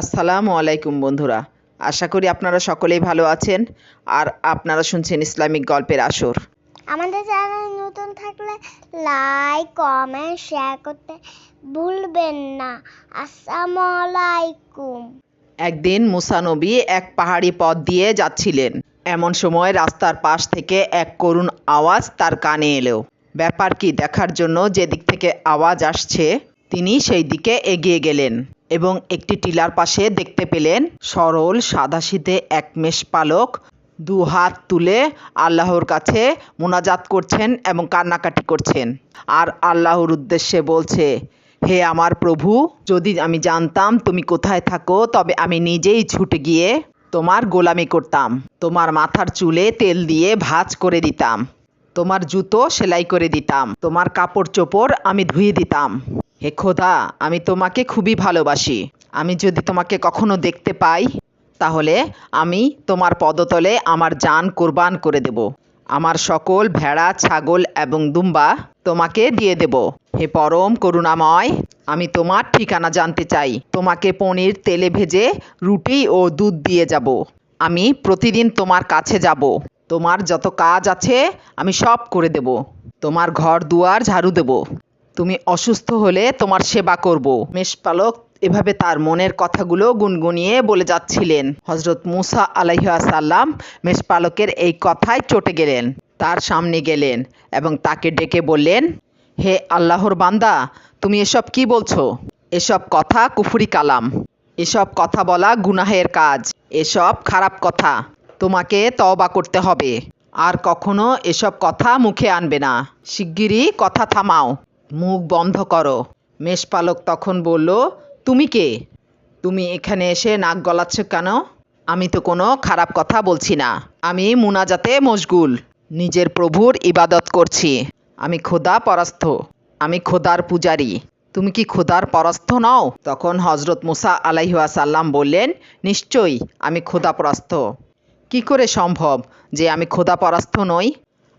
আসসালামু আলাইকুম বন্ধুরা। আশা করি আপনারা সকলেই ভালো আছেন আর আপনারা শুনছেন ইসলামিক গল্পের আসর। আমাদের চ্যানেল নতুন থাকলে লাইক কমেন্ট শেয়ার করতে ভুলবেন না। আসসালামু আলাইকুম। একদিন মুসা নবী এক পাহাড়ি পথ দিয়ে যাচ্ছিলেন। এমন সময় রাস্তার পাশ থেকে এক করুণ আওয়াজ তার কানে এলো। ব্যাপার কি দেখার জন্য যেদিক থেকে আওয়াজ আসছে তিনি সেই দিকে এগিয়ে গেলেন। এবং একটি টিলার পাশে দেখতে পেলেন সরল সাদাশীতে এক মেষ পালক। দু হাত তুলে আল্লাহর কাছে মোনাজাত করছেন এবং কান্নাকাটি করছেন। আর আল্লাহর উদ্দেশ্যে বলছে, হে আমার প্রভু, যদি আমি জানতাম তুমি কোথায় থাকো, তবে আমি নিজেই ছুটে গিয়ে তোমার গোলামি করতাম। তোমার মাথার চুলে তেল দিয়ে ভাজ করে দিতাম। তোমার জুতো সেলাই করে দিতাম। তোমার কাপড় চোপড় আমি ধুয়ে দিতাম। হে খোদা, আমি তোমাকে খুবই ভালোবাসি। আমি যদি তোমাকে কখনো দেখতে পাই, তাহলে আমি তোমার পদতলে আমার যান কোরবান করে দেব। আমার সকল ভেড়া, ছাগল এবং দুম্বা তোমাকে দিয়ে দেব। হে পরম করুণাময়, আমি তোমার ঠিকানা জানতে চাই। তোমাকে পনির, তেলে ভেজে রুটি ও দুধ দিয়ে যাব। আমি প্রতিদিন তোমার কাছে যাব। তোমার যত কাজ আছে, আমি সব করে দেব। তোমার ঘর দুয়ার ঝাড়ু দেব। তুমি অসুস্থ হলে তোমার সেবা করব। মেষপালক এভাবে তার মনের কথাগুলো গুনগুনিয়ে বলে যাচ্ছিলেন। হজরত মুসা আলাইসাল্লাম মেষপালকের এই কথায় চটে গেলেন, তার সামনে গেলেন এবং তাকে ডেকে বললেন, হে আল্লাহর বান্দা, তুমি এসব কি বলছো? এসব কথা কুফুরি কালাম। এসব কথা বলা গুনাহের কাজ। এসব খারাপ কথা। তোমাকে তওবা করতে হবে। আর কখনো এসব কথা মুখে আনবে না। শিগগিরই কথা থামাও। মুখ বন্ধ করো। মেষপালক তখন বলল, তুমি কে? তুমি এখানে এসে নাক গলাচ্ছ কেন? আমি তো কোনো খারাপ কথা বলছি না। আমি মুনাজাতে মশগুল। নিজের প্রভুর ইবাদত করছি। আমি খোদা পরাস্ত। আমি খোদার পূজারি। তুমি কি খোদার পরাস্ত নও? তখন হজরত মুসা আলাইহাসাল্লাম বললেন, নিশ্চয়ই, আমি খোদা পরাস্ত। কি করে সম্ভব যে আমি খোদা পরাস্ত নই?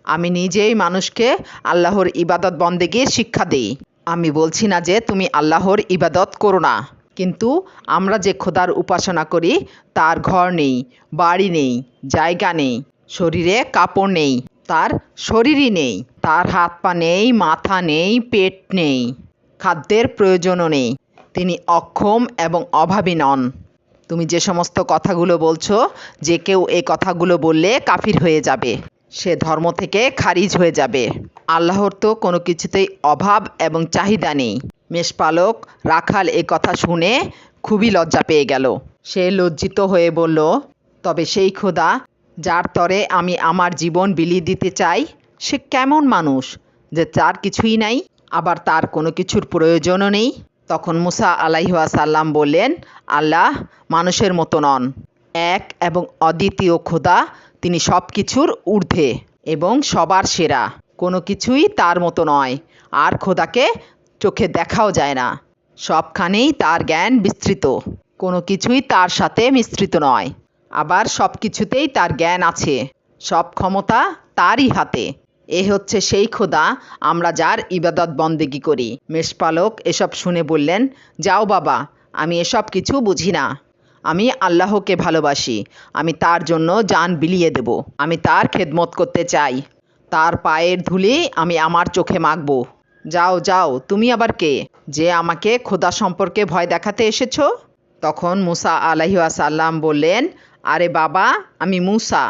আমি নিজেই মানুষকে আল্লাহর ইবাদত বন্দেগীর শিক্ষা দিই। আমি বলছি না যে তুমি আল্লাহর ইবাদত করো না। কিন্তু আমরা যে খোদার উপাসনা করি, তার ঘর নেই, বাড়ি নেই, জায়গা নেই, শরীরে কাপড় নেই, তার শরীরই নেই, তার হাত পা নেই, মাথা নেই, পেট নেই, খাদ্যের প্রয়োজনও নেই। তিনি অক্ষম এবং অভাবী নন। তুমি যে সমস্ত কথাগুলো বলছো, যে কেউ এই কথাগুলো বললে কাফির হয়ে যাবে। সে ধর্ম থেকে খারিজ হয়ে যাবে। আল্লাহর তো কোনো কিছুতেই অভাব এবং চাহিদা নেই। মেষপালক রাখাল এ কথা শুনে খুবই লজ্জা পেয়ে গেল। সে লজ্জিত হয়ে বলল, তবে সেই খোদা, যার তরে আমি আমার জীবন বিলিয়ে দিতে চাই, সে কেমন মানুষ যে তার কিছুই নাই, আবার তার কোনো কিছুর প্রয়োজনও নেই? তখন মুসা আলাইহাসাল্লাম বললেন, আল্লাহ মানুষের মতো নন। এক এবং অদ্বিতীয় খোদা তিনি সব কিছুর ঊর্ধ্বে এবং সবার সেরা। কোনো কিছুই তার মতো নয়। আর খোদাকে চোখে দেখাও যায় না। সবখানেই তার জ্ঞান বিস্তৃত। কোনো কিছুই তার সাথে মিশ্রিত নয়। আবার সব কিছুতেই তার জ্ঞান আছে। সব ক্ষমতা তারই হাতে। এ হচ্ছে সেই খোদা আমরা যার ইবাদত বন্দেগি করি। মেষপালক এসব শুনে বললেন, যাও বাবা, আমি এসব কিছু বুঝি না। আমি আল্লাহকে ভালোবাসি, আমি তার জন্য জান বিলিয়ে দেব, আমি তার খেদমত করতে চাই, তার পায়ের ধুলি আমি আমার চোখে মাখব। যাও যাও, তুমি আবার কে? যে আমাকে খোদা সম্পর্কে ভয় দেখাতে এসেছ? তখন মুসা আলাইসাল্লাম বললেন, আরে বাবা, আমি মুসা,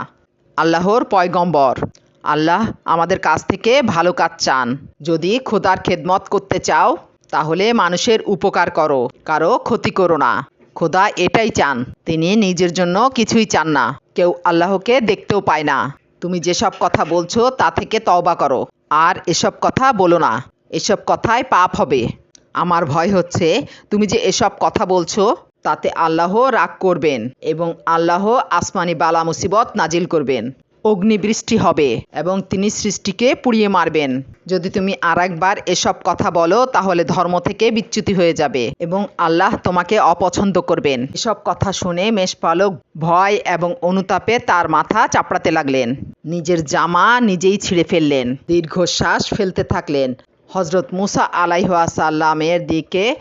আল্লাহর পয়গম্বর। আল্লাহ আমাদের কাছ থেকে ভালো কাজ চান। যদি খোদার খেদমত করতে চাও, তাহলে মানুষের উপকার করো, কারও ক্ষতি করো না। খোদা এটাই চান। তিনি নিজের জন্য কিছুই চান না। কেউ আল্লাহকে দেখতেও পায় না। তুমি যেসব কথা বলছো, তা থেকে তওবা করো। আর এসব কথা বলো না। এসব কথায় পাপ হবে। আমার ভয় হচ্ছে, তুমি যে এসব কথা বলছো, তাতে আল্লাহ রাগ করবেন এবং আল্লাহ আসমানি বালা মুসিবত নাজিল করবেন। অগ্নিবৃষ্টি হবে এবং তিনি সৃষ্টিকে পুড়িয়ে মারবেন। যদি তুমি আর একবার এসব কথা বলো, তাহলে ধর্ম থেকে বিচ্যুতি হয়ে যাবে এবং আল্লাহ তোমাকে অপছন্দ করবেন। এসব কথা শুনে মেষপালক ভয় এবং অনুতাপে তার মাথা চাপড়াতে লাগলেন। নিজের জামা নিজেই ছিঁড়ে ফেললেন। দীর্ঘশ্বাস ফেলতে থাকলেন। হজরত মুসা আলাইহাসাল্লামের দিকে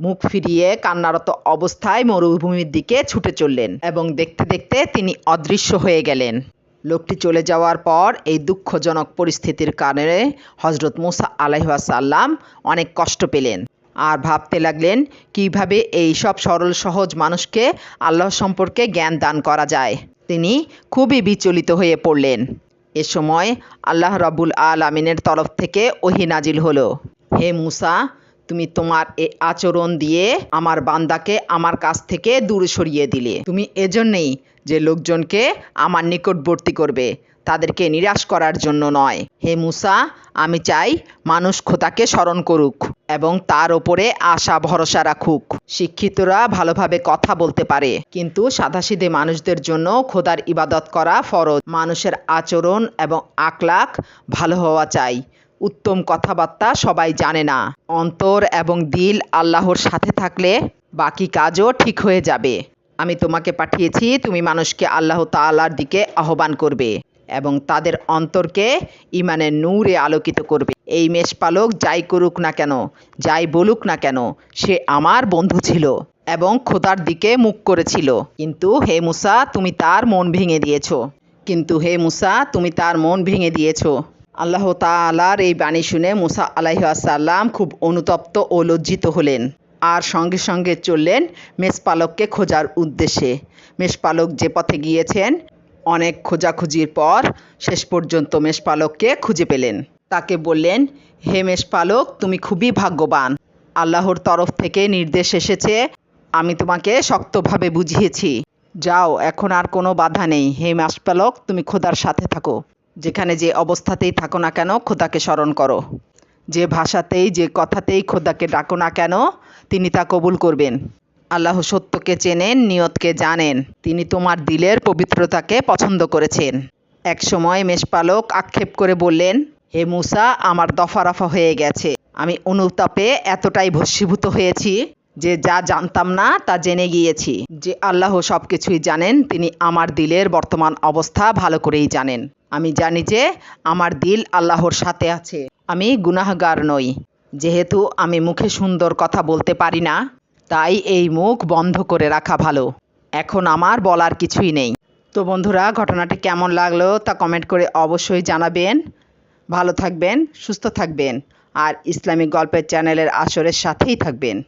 মুখ ফিরিয়ে কান্নারত অবস্থায় মরুভূমির দিকে ছুটে চললেন এবং দেখতে দেখতে তিনি অদৃশ্য হয়ে গেলেন। লোকটি চলে যাওয়ার পর এই দুঃখজনক পরিস্থিতির কারণে হজরত মুসা আলাইসাল্লাম অনেক কষ্ট পেলেন আর ভাবতে লাগলেন, কীভাবে এই সব সরল সহজ মানুষকে আল্লাহ সম্পর্কে জ্ঞান দান করা যায়? তিনি খুবই বিচলিত হয়ে পড়লেন। এ সময় আল্লাহ রাবুল আলমিনের তরফ থেকে ওহি নাজিল হলো। হে মুসা, তুমি তোমার এ আচরণ দিয়ে আমার বান্দাকে আমার কাছ থেকে দূরে সরিয়ে দিলে। তুমি এজন্যেই যে লোকজনকে আমার নিকটবর্তী করবে, তাদেরকে নিরাশ করার জন্য নয়। হে মুসা, আমি চাই মানুষ খোদাকে স্মরণ করুক এবং তার ওপরে আশা ভরসা রাখুক। শিক্ষিতরা ভালোভাবে কথা বলতে পারে, কিন্তু সাদাসিধে মানুষদের জন্য খোদার ইবাদত করা ফরজ। মানুষের আচরণ এবং আকলাক ভালো হওয়া চাই। উত্তম কথাবার্তা সবাই জানে না। অন্তর এবং দিল আল্লাহর সাথে থাকলে বাকি কাজও ঠিক হয়ে যাবে। আমি তোমাকে পাঠিয়েছি, তুমি মানুষকে আল্লাহ তাআলার দিকে আহ্বান করবে এবং তাদের অন্তরকে ইমানের নূরে আলোকিত করবে। এই মেষপালক যাই করুক না কেন, যাই বলুক না কেন, সে আমার বন্ধু ছিল এবং খোদার দিকে মুখ করেছিল। কিন্তু হে মুসা, তুমি তার মন ভেঙে দিয়েছ। কিন্তু হে মুসা, তুমি তার মন ভেঙে দিয়েছ। আল্লাহ তাআলার এই বাণী শুনে মুসা আলাইসাল্লাম খুব অনুতপ্ত ও লজ্জিত হলেন। আর সঙ্গে সঙ্গে চললেন মেষপালককে খোঁজার উদ্দেশ্যে। মেষপালক যে পথে গিয়েছেন, অনেক খোঁজাখুঁজির পর শেষ পর্যন্ত মেষপালককে খুঁজে পেলেন। তাকে বললেন, হে মেষপালক তুমি খুবই ভাগ্যবান। আল্লাহর তরফ থেকে নির্দেশ এসেছে, আমি তোমাকে শক্তভাবে বুঝিয়েছি। যাও, এখন আর কোনো বাধা নেই। হে মেষপালক তুমি খোদার সাথে থাকো। যেখানে যে অবস্থাতেই থাকো না কেন, খোদাকে স্মরণ করো। যে ভাষাতেই, যে কথাতেই খোদাকে ডাকো না কেন তিনি তা কবুল করবেন। আল্লাহ সত্যকে চেনেন, নিয়তকে জানেন। তিনি তোমার দিলের পবিত্রতাকে পছন্দ করেছেন। এক সময় মেষপালক আক্ষেপ করে বললেন, হে মুসা, আমার দফা রফা হয়ে গেছে। আমি অনুতাপে এতটাই ভস্মীভূত হয়েছি যে যা জানতাম না তা জেনে গিয়েছি। যে আল্লাহ সব কিছুই জানেন, তিনি আমার দিলের বর্তমান অবস্থা ভালো করেই জানেন। আমি জানি যে আমার দিল আল্লাহর সাথে আছে। আমি গুনাহগার নই। যেহেতু আমি মুখে সুন্দর কথা বলতে পারি না, তাই এই মুখ বন্ধ করে রাখা ভালো। এখন আমার বলার কিছুই নেই। তো বন্ধুরা, ঘটনাটি কেমন লাগল তা কমেন্ট করে অবশ্যই জানাবেন। ভালো থাকবেন, সুস্থ থাকবেন, আর ইসলামিক গল্পের চ্যানেলের আসরের সাথেই থাকবেন।